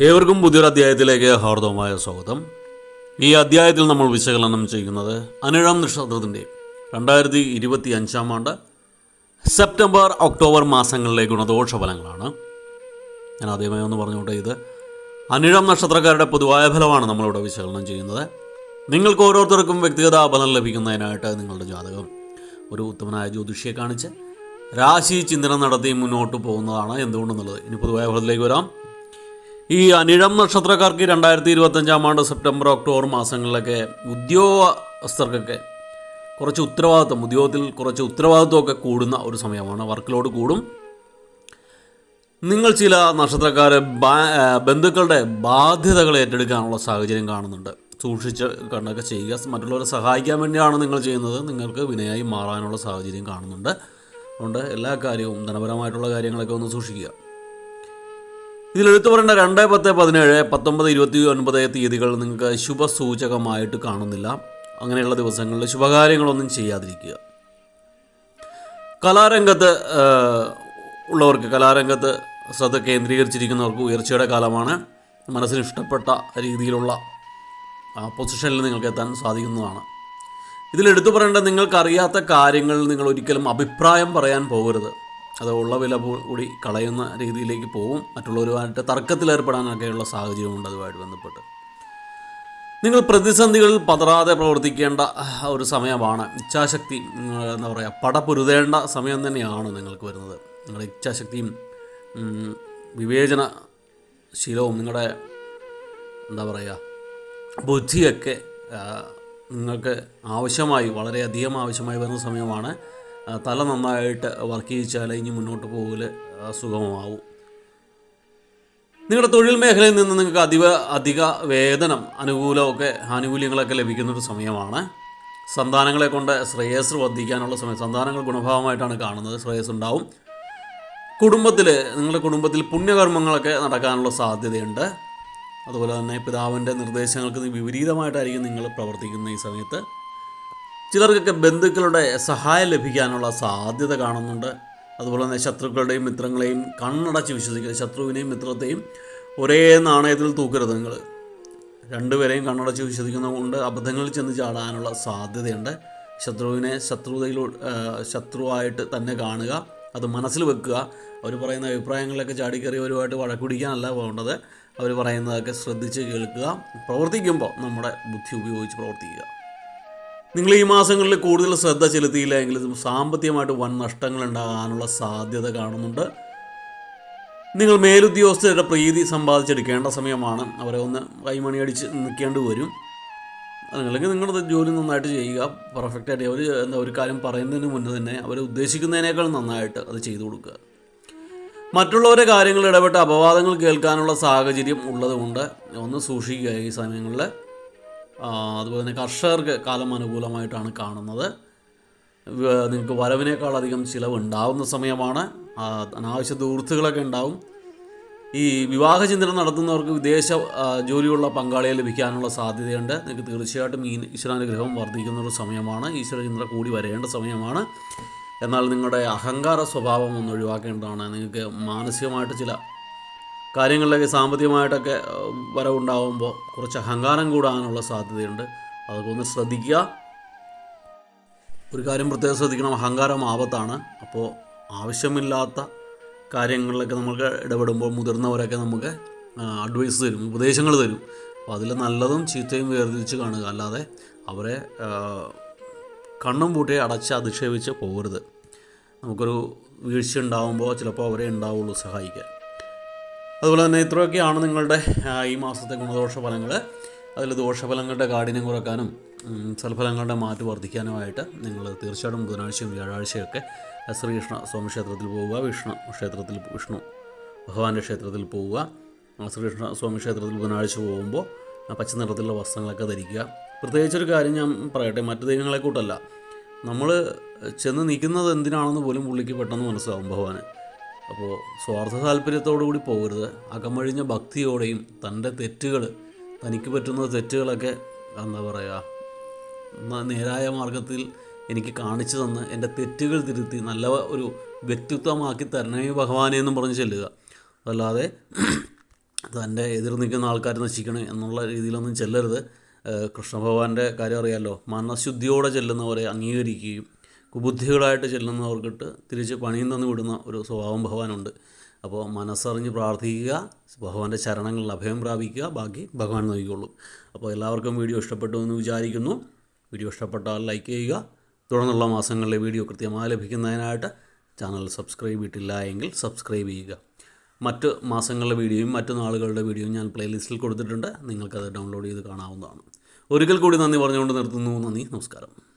ഏവർക്കും പുതിയൊരു അധ്യായത്തിലേക്ക് ഹാർദവമായ സ്വാഗതം. ഈ അധ്യായത്തിൽ നമ്മൾ വിശകലനം ചെയ്യുന്നത് അനിഴം നക്ഷത്രത്തിന്റെ രണ്ടായിരത്തി ഇരുപത്തി അഞ്ചാം ആണ്ട് സെപ്റ്റംബർ ഒക്ടോബർ മാസങ്ങളിലെ ഗുണദോഷ ഫലങ്ങളാണ് ഞാൻ ആദ്യമായി ഒന്ന് പറഞ്ഞുകൊണ്ട് ഇത്. അനിഴം നക്ഷത്രക്കാരുടെ പൊതുവായ ഫലമാണ് നമ്മളിവിടെ വിശകലനം ചെയ്യുന്നത്. നിങ്ങൾക്ക് ഓരോരുത്തർക്കും വ്യക്തിഗത ഫലം ലഭിക്കുന്നതിനായിട്ട് നിങ്ങളുടെ ജാതകം ഒരു ഉത്തമനായ ജ്യോതിഷിയെ കാണിച്ച് രാശി ചിന്തനം നടത്തി മുന്നോട്ട് പോകുന്നതാണ് എന്തുകൊണ്ടെന്നുള്ളത്. ഇനി പൊതുവായ ഫലത്തിലേക്ക് വരാം. ഈ അനിഴം നക്ഷത്രക്കാർക്ക് രണ്ടായിരത്തി ഇരുപത്തഞ്ചാം ആണ്ട് സെപ്റ്റംബർ ഒക്ടോബർ മാസങ്ങളിലൊക്കെ ഉദ്യോഗസ്ഥർക്കൊക്കെ കുറച്ച് ഉത്തരവാദിത്വം ഉദ്യോഗത്തിൽ കുറച്ച് ഉത്തരവാദിത്വമൊക്കെ കൂടുന്ന ഒരു സമയമാണ്. വർക്ക് ലോഡ് കൂടും. നിങ്ങൾ ചില ആ, ബന്ധുക്കളുടെ ബാധ്യതകൾ ഏറ്റെടുക്കാനുള്ള സാഹചര്യം കാണുന്നുണ്ട്. സൂക്ഷിച്ച് കണ്ടൊക്കെ ചെയ്യുക. മറ്റുള്ളവരെ സഹായിക്കാൻ വേണ്ടിയാണ് നിങ്ങൾ ചെയ്യുന്നത്. നിങ്ങൾക്ക് വിനയായി മാറാനുള്ള സാഹചര്യം കാണുന്നുണ്ട്. അതുകൊണ്ട് എല്ലാ കാര്യവും ധനപരമായിട്ടുള്ള കാര്യങ്ങളൊക്കെ ഒന്ന് സൂക്ഷിക്കുക. ഇതിൽ എടുത്തു പറയേണ്ട രണ്ട് പത്ത് പതിനേഴ് പത്തൊമ്പത് ഇരുപത്തി ഒൻപത് തീയതികൾ നിങ്ങൾക്ക് ശുഭസൂചകമായിട്ട് കാണുന്നില്ല. അങ്ങനെയുള്ള ദിവസങ്ങളിൽ ശുഭകാര്യങ്ങളൊന്നും ചെയ്യാതിരിക്കുക. കലാരംഗത്ത് ഉള്ളവർക്ക് കലാരംഗത്ത് ശ്രദ്ധ കേന്ദ്രീകരിച്ചിരിക്കുന്നവർക്ക് ഉയർച്ചയുടെ കാലമാണ്. മനസ്സിന് ഇഷ്ടപ്പെട്ട രീതിയിലുള്ള പൊസിഷനിൽ നിങ്ങൾക്ക് എത്താൻ സാധിക്കുന്നതാണ്. ഇതിൽ എടുത്തു പറയേണ്ടത് നിങ്ങൾക്കറിയാത്ത കാര്യങ്ങളിൽ നിങ്ങൾ ഒരിക്കലും അഭിപ്രായം പറയാൻ പോകരുത്. അത് ഉള്ള വില കൂടി കളയുന്ന രീതിയിലേക്ക് പോവും. മറ്റുള്ളവരുമായിട്ട് തർക്കത്തിലേർപ്പെടാനൊക്കെയുള്ള സാഹചര്യമുണ്ട് അതുമായിട്ട് ബന്ധപ്പെട്ട്. നിങ്ങൾ പ്രതിസന്ധികളിൽ പതറാതെ പ്രവർത്തിക്കേണ്ട ഒരു സമയമാണ്. ഇച്ഛാശക്തി എന്താ പറയുക പടപൊരുതേണ്ട സമയം തന്നെയാണ് നിങ്ങൾക്ക് വരുന്നത്. നിങ്ങളുടെ ഇച്ഛാശക്തിയും വിവേചന ശീലവും നിങ്ങളുടെ എന്താ പറയുക ബുദ്ധിയൊക്കെ നിങ്ങൾക്ക് ആവശ്യമായി വളരെയധികം ആവശ്യമായി വരുന്ന സമയമാണ്. തല നന്നായിട്ട് വർക്ക് ചെയ്യിച്ചാൽ ഇനി മുന്നോട്ട് പോകൽ സുഗമമാവും. നിങ്ങളുടെ തൊഴിൽ മേഖലയിൽ നിന്ന് നിങ്ങൾക്ക് അധിക അധിക വേതനം അനുകൂലമൊക്കെ ആനുകൂല്യങ്ങളൊക്കെ ലഭിക്കുന്ന ഒരു സമയമാണ്. സന്താനങ്ങളെ കൊണ്ട് ശ്രേയസ് വർദ്ധിക്കാനുള്ള സമയം സന്താനങ്ങൾ ഗുണഭാവമായിട്ടാണ് കാണുന്നത് ശ്രേയസ് ഉണ്ടാവും. കുടുംബത്തിൽ നിങ്ങളുടെ കുടുംബത്തിൽ പുണ്യകർമ്മങ്ങളൊക്കെ നടക്കാനുള്ള സാധ്യതയുണ്ട്. അതുപോലെ തന്നെ പിതാവിന്റെ നിർദ്ദേശങ്ങൾക്ക് വിപരീതമായിട്ടായിരിക്കും നിങ്ങൾ പ്രവർത്തിക്കുന്ന ഈ സമയത്ത്. ചിലർക്കൊക്കെ ബന്ധുക്കളുടെ സഹായം ലഭിക്കാനുള്ള സാധ്യത കാണുന്നുണ്ട്. അതുപോലെ തന്നെ ശത്രുക്കളുടെയും മിത്രങ്ങളെയും കണ്ണടച്ച് വിശ്വസിക്കുക ശത്രുവിനെയും മിത്രത്തെയും ഒരേ നാണയത്തിൽ തൂക്കരുത് നിങ്ങൾ രണ്ടുപേരെയും കണ്ണടച്ച് വിശ്വസിക്കുന്നതുകൊണ്ട് അബദ്ധങ്ങളിൽ ചെന്ന് ചാടാനുള്ള സാധ്യതയുണ്ട്. ശത്രുവിനെ ശത്രുതയിലൂടെ ശത്രുവായിട്ട് തന്നെ കാണുക അത് മനസ്സിൽ വെക്കുക. അവർ പറയുന്ന അഭിപ്രായങ്ങളിലൊക്കെ ചാടിക്കറിയവരുമായിട്ട് വഴക്കുപിടിക്കാനല്ല പോകേണ്ടത്. അവർ പറയുന്നതൊക്കെ ശ്രദ്ധിച്ച് കേൾക്കുക പ്രവർത്തിക്കുമ്പോൾ നമ്മുടെ ബുദ്ധി ഉപയോഗിച്ച് പ്രവർത്തിക്കുക. നിങ്ങൾ ഈ മാസങ്ങളിൽ കൂടുതൽ ശ്രദ്ധ ചെലുത്തിയില്ല എങ്കിൽ സാമ്പത്തികമായിട്ട് വൻ നഷ്ടങ്ങൾ ഉണ്ടാകാനുള്ള സാധ്യത കാണുന്നുണ്ട്. നിങ്ങൾ മേലുദ്യോഗസ്ഥരുടെ പ്രീതി സമ്പാദിച്ചെടുക്കേണ്ട സമയമാണ്. അവരെ ഒന്ന് കൈമണി അടിച്ച് നിൽക്കേണ്ടി വരും. അല്ലെങ്കിൽ നിങ്ങളുടെ ജോലി നന്നായിട്ട് ചെയ്യുക. പെർഫെക്റ്റായിട്ട് അവർ എന്താ ഒരു കാര്യം പറയുന്നതിന് മുന്നേ തന്നെ അവർ ഉദ്ദേശിക്കുന്നതിനേക്കാൾ നന്നായിട്ട് അത് ചെയ്തു കൊടുക്കുക. മറ്റുള്ളവരുടെ കാര്യങ്ങളിൽ ഇടപെട്ട് അപവാദങ്ങൾ കേൾക്കാനുള്ള സാഹചര്യം ഉള്ളതുകൊണ്ട് ഒന്ന് സൂക്ഷിക്കുക ഈ സമയങ്ങളിൽ. അതുപോലെ തന്നെ കർഷകർക്ക് കാലം അനുകൂലമായിട്ടാണ് കാണുന്നത്. നിങ്ങൾക്ക് വരവിനേക്കാളധികം ചിലവ് ഉണ്ടാവുന്ന സമയമാണ്. അനാവശ്യ ദൂർത്തുകളൊക്കെ ഉണ്ടാവും. ഈ വിവാഹ ചിന്തനം നടത്തുന്നവർക്ക് വിദേശ ജോലിയുള്ള പങ്കാളിയെ ലഭിക്കാനുള്ള സാധ്യതയുണ്ട്. നിങ്ങൾക്ക് തീർച്ചയായിട്ടും ഈ ഈശ്വരാനുഗ്രഹം വർദ്ധിക്കുന്ന ഒരു സമയമാണ്. ഈശ്വരചിന്ത കൂടി വരേണ്ട സമയമാണ്. എന്നാൽ നിങ്ങളുടെ അഹങ്കാര സ്വഭാവം ഒന്ന് ഒഴിവാക്കേണ്ടതാണ്. നിങ്ങൾക്ക് മാനസികമായിട്ട് ചില കാര്യങ്ങളിലൊക്കെ സാമ്പത്തികമായിട്ടൊക്കെ വരവുണ്ടാകുമ്പോൾ കുറച്ച് അഹങ്കാരം കൂടാനുള്ള സാധ്യതയുണ്ട്. അതൊക്കെ ഒന്ന് ശ്രദ്ധിക്കുക. ഒരു കാര്യം പ്രത്യേകം ശ്രദ്ധിക്കണം. അഹങ്കാരം ആപത്താണ്. അപ്പോൾ ആവശ്യമില്ലാത്ത കാര്യങ്ങളിലൊക്കെ നമുക്ക് ഇടപെടുമ്പോൾ മുതിർന്നവരൊക്കെ നമുക്ക് അഡ്വൈസ് തരും ഉപദേശങ്ങൾ തരും. അപ്പോൾ അതിൽ നല്ലതും ചീത്തയും വേർതിരിച്ച് കാണുക. അല്ലാതെ അവരെ കണ്ണും പൂട്ടി അടച്ച് അധിക്ഷേപിച്ച് പോകരുത്. നമുക്കൊരു വീഴ്ച ഉണ്ടാകുമ്പോൾ ചിലപ്പോൾ അവരെ ഉണ്ടാവുള്ളൂ സഹായിക്കാൻ. അതുപോലെ തന്നെ ഇത്രയൊക്കെയാണ് നിങ്ങളുടെ ഈ മാസത്തെ ഗുണദോഷ ഫലങ്ങൾ അതിൽ ദോഷഫലങ്ങളുടെ കാഠിന്യം കുറക്കാനും സൽഫലങ്ങളുടെ മാറ്റ് വർദ്ധിക്കാനുമായിട്ട് നിങ്ങൾ തീർച്ചയായിട്ടും ബുധനാഴ്ചയും വ്യാഴാഴ്ചയൊക്കെ ശ്രീകൃഷ്ണ സ്വാമി ക്ഷേത്രത്തിൽ പോവുക വിഷ്ണു ക്ഷേത്രത്തിൽ വിഷ്ണു ഭഗവാന്റെ ക്ഷേത്രത്തിൽ പോവുക ശ്രീകൃഷ്ണ സ്വാമി ക്ഷേത്രത്തിൽ ബുധനാഴ്ച പോകുമ്പോൾ പച്ച നിറത്തിലുള്ള വസ്ത്രങ്ങളൊക്കെ ധരിക്കുക. പ്രത്യേകിച്ചൊരു കാര്യം ഞാൻ പറയട്ടെ മറ്റു ദൈവങ്ങളെ കൂട്ടല്ല. നമ്മൾ ചെന്ന് നിൽക്കുന്നത് എന്തിനാണെന്ന് പോലും പുള്ളിക്ക് പെട്ടെന്ന് മനസ്സിലാവും ഭഗവാന്. അപ്പോൾ സ്വാർത്ഥ താല്പര്യത്തോടു കൂടി പോകരുത്. അകമഴിഞ്ഞ ഭക്തിയോടെയും തന്റെ തെറ്റുകൾ തനിക്ക് പറ്റുന്ന തെറ്റുകളൊക്കെ എന്താ പറയുക നേരായ മാർഗത്തിൽ എനിക്ക് കാണിച്ചു തന്ന് എന്റെ തെറ്റുകൾ തിരുത്തി നല്ല ഒരു വ്യക്തിത്വമാക്കി തരണേ ഭഗവാനെ എന്നും പറഞ്ഞ് ചെല്ലുക. അതല്ലാതെ തന്റെ എതിർ നിൽക്കുന്ന ആൾക്കാർ നശിക്കണം എന്നുള്ള രീതിയിലൊന്നും ചെല്ലരുത്. കൃഷ്ണ കൃഷ്ണഭഗവാന്റെ കാര്യം അറിയാമല്ലോ മനഃശുദ്ധിയോടെ ചെല്ലുന്നവരെ അംഗീകരിക്കുകയും കുബുദ്ധികളായിട്ട് ചെല്ലുന്നവർക്കിട്ട് തിരിച്ച് പണിയും തന്നു വിടുന്ന ഒരു സ്വഭാവം ഭഗവാനുണ്ട്. അപ്പോൾ മനസ്സറിഞ്ഞ് പ്രാർത്ഥിക്കുക ഭഗവാന്റെ ചരണങ്ങളിൽ അഭയം പ്രാപിക്കുക ബാക്കി ഭഗവാൻ നൽകിക്കൊള്ളും അപ്പോൾ എല്ലാവർക്കും വീഡിയോ ഇഷ്ടപ്പെട്ടു എന്ന് വിചാരിക്കുന്നു. വീഡിയോ ഇഷ്ടപ്പെട്ടാൽ ലൈക്ക് ചെയ്യുക. തുടർന്നുള്ള മാസങ്ങളിലെ വീഡിയോ കൃത്യമായി ലഭിക്കുന്നതിനായിട്ട് ചാനൽ സബ്സ്ക്രൈബ് ചെയ്തിട്ടില്ല എങ്കിൽ സബ്സ്ക്രൈബ് ചെയ്യുക. മറ്റ് മാസങ്ങളിലെ വീഡിയോയും മറ്റു നാളുകളുടെ വീഡിയോയും ഞാൻ പ്ലേലിസ്റ്റിൽ കൊടുത്തിട്ടുണ്ട്. നിങ്ങൾക്കത് ഡൗൺലോഡ് ചെയ്ത് കാണാവുന്നതാണ്. ഒരിക്കൽ കൂടി നന്ദി പറഞ്ഞുകൊണ്ട് നിർത്തുന്നു. നന്ദി നമസ്കാരം.